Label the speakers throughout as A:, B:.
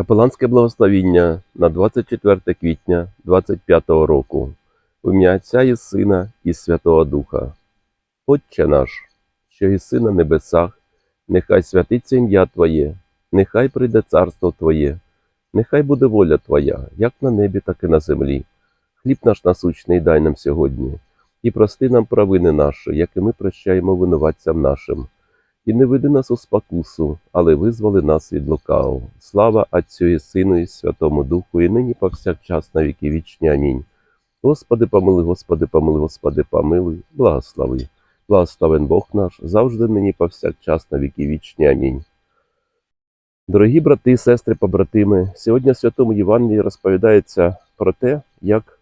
A: Капеланське благословіння на 24 квітня 25 року. В ім'я Отця і Сина і Святого Духа. Отче наш, що єси на небесах, нехай святиться ім'я Твоє, нехай прийде царство Твоє, нехай буде воля Твоя, як на небі, так і на землі. Хліб наш насущний дай нам сьогодні, і прости нам провини наші, як і ми прощаємо винуватцям нашим. І не веди нас у спокусу, але визволи нас від лукавого. Слава Отцю і Сину і Святому Духу, і нині повсякчас на віки вічні. Амінь. Господи, помили, Господи, помили, Господи, помилуй, благослови. Благословен Бог наш, завжди нині повсякчас на віки вічні. Амінь. Дорогі брати, сестри, побратими, сьогодні в Святому Євангелії розповідається про те, як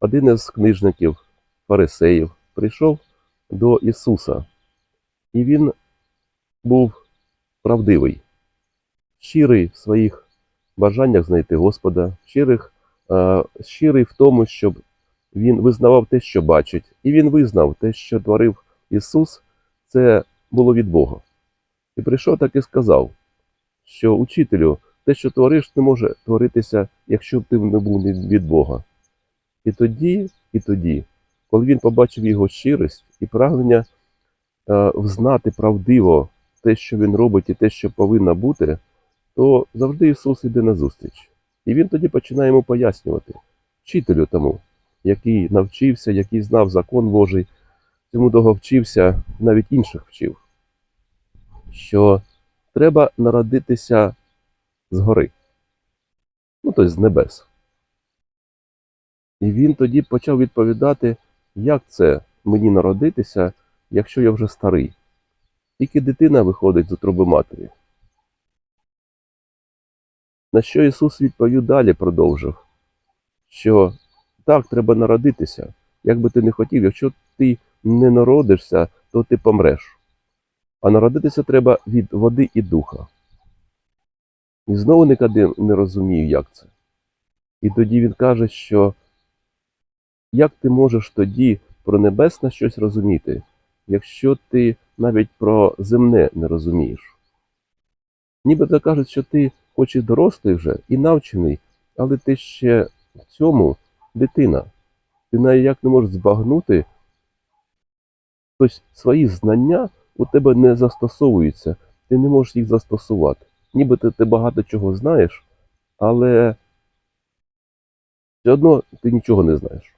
A: один із книжників, фарисеїв, прийшов до Ісуса, і він був правдивий, щирий в своїх бажаннях знайти Господа, щирих, е, щирий в тому, щоб він визнавав те, що бачить, і він визнав те, що творив Ісус, це було від Бога. І прийшов так і сказав, що учителю, те, що твориш, не може творитися, якщо б ти не був від Бога. І тоді, і тоді, коли він побачив його щирість і прагнення е, взнати правдиво те, що він робить, і те, що повинно бути, то завжди Ісус йде на зустріч. І він тоді починає йому пояснювати, вчителю тому, який навчився, який знав закон Божий, цьому довго вчився, навіть інших вчив, що треба народитися згори, ну тобто з небес. І він тоді почав відповідати, як це мені народитися, якщо я вже старий. Тільки дитина виходить з утроби матері. На що Ісус відповів далі, продовжив, що так, треба народитися. Як би ти не хотів, якщо ти не народишся, то ти помреш. А народитися треба від води і духа. І знову Никодим не розумів, як це. І тоді він каже, що як ти можеш тоді про небесне щось розуміти, якщо ти навіть про земне не розумієш? Нібито кажуть, що ти хоч і дорослий вже, і навчений, але ти ще в цьому дитина. Ти ніяк не можеш збагнути, тобто свої знання у тебе не застосовуються, ти не можеш їх застосувати. Нібито ти багато чого знаєш, але все одно ти нічого не знаєш.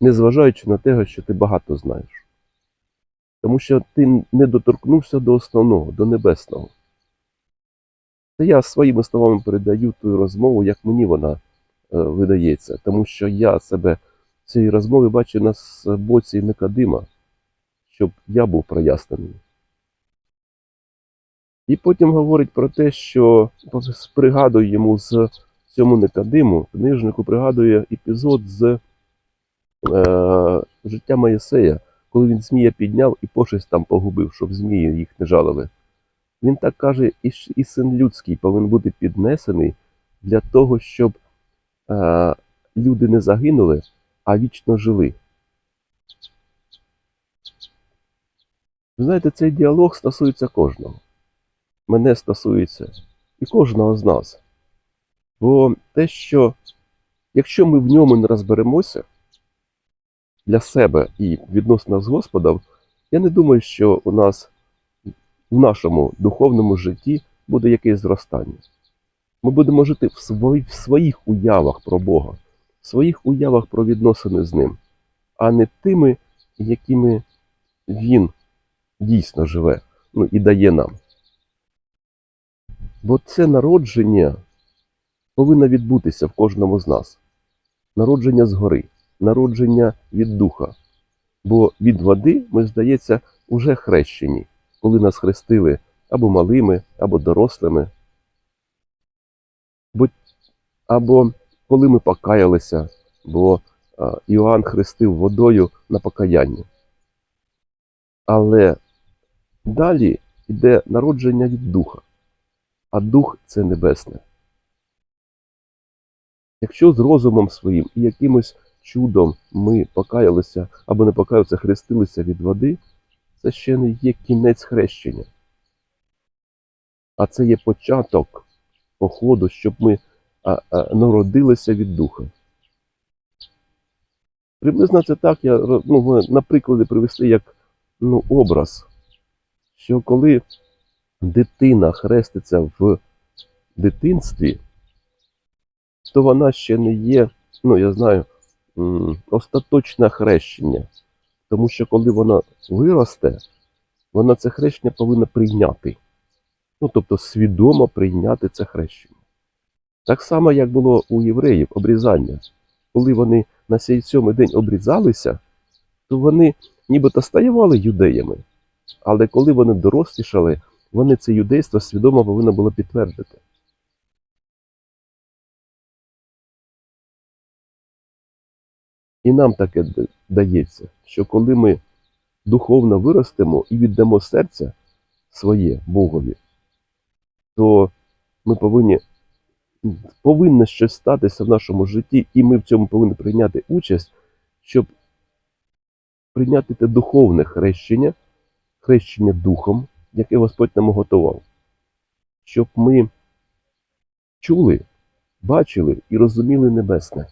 A: Незважаючи на те, що ти багато знаєш. Тому що ти не доторкнувся до основного, до небесного. Це я своїми словами передаю ту розмову, як мені вона е, видається, тому що я себе в цій розмові бачу на боці Никодима, щоб я був прояснений. І потім говорить про те, що пригадує йому з цьому Никодиму, книжнику пригадує епізод з е, життя Моїсея, коли він змія підняв і пошесть там погубив, щоб змії їх не жалили. Він так каже, і, син людський повинен бути піднесений для того, щоб е, люди не загинули, а вічно жили. Ви знаєте, цей діалог стосується кожного. Мене стосується і кожного з нас. Бо те, що якщо ми в ньому не розберемося для себе і відносно з Господом, я не думаю, що у нас в нашому духовному житті буде якесь зростання. Ми будемо жити в, свої, в своїх уявах про Бога, в своїх уявах про відносини з Ним, а не тими, якими Він дійсно живе ну, і дає нам. Бо це народження повинно відбутися в кожному з нас. Народження згори, народження від духа. Бо від води ми, здається, уже хрещені, коли нас хрестили або малими, або дорослими. Бо, або коли ми покаялися, бо Іоанн хрестив водою на покаяння. Але далі йде народження від духа, а дух це небесне. Якщо з розумом своїм і якимось чудом ми покаялися або не покаялися, хрестилися від води, це ще не є кінець хрещення, а це є початок походу, щоб ми а, а, народилися від духа. Приблизно це так, я ну, на прикладі привести як ну, образ, що коли дитина хреститься в дитинстві, то вона ще не є, ну я знаю, остаточне хрещення. Тому що коли вона виросте, вона це хрещення повинна прийняти. Ну, тобто свідомо прийняти це хрещення. Так само, як було у євреїв обрізання. Коли вони на цей сьомий день обрізалися, то вони нібито ставали юдеями. Але коли вони дорослішали, вони це юдейство свідомо повинно було підтвердити. І нам таке дається, що коли ми духовно виростемо і віддамо серце своє Богові, то ми повинні повинно щось статися в нашому житті, і ми в цьому повинні прийняти участь, щоб прийняти те духовне хрещення, хрещення духом, яке Господь нам готував. Щоб ми чули, бачили і розуміли небесне,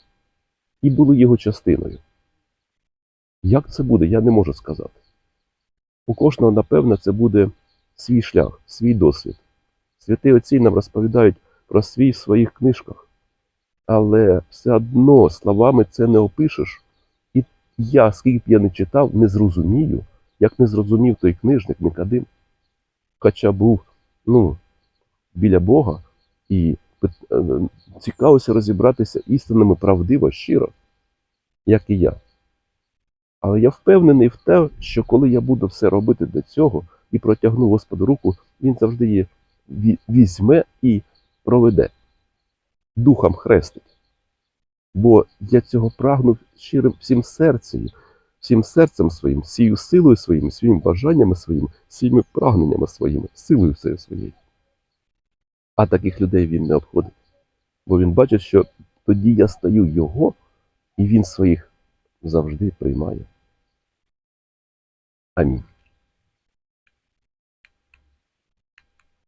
A: і були його частиною. Як це буде, я не можу сказати. У кожного, напевно, це буде свій шлях, свій досвід. Святі отці нам розповідають про свій в своїх книжках. Але все одно словами це не опишеш. І я, скільки б я не читав, не зрозумію, як не зрозумів той книжник Никодим. Хоча був ну, біля Бога і цікавився розібратися істинами правдиво, щиро, як і я. Але я впевнений в те, що коли я буду все робити для цього і протягну Господу руку, він завжди її візьме і проведе. Духом хрестить. Бо я цього прагну щирим всім серцем, всім серцем своїм, всією силою своїм, своїми бажаннями своїми, всіми прагненнями своїми, силою всею своєю. А таких людей він не обходить. Бо він бачить, що тоді я стаю його, і він своїх завжди приймає. Амінь.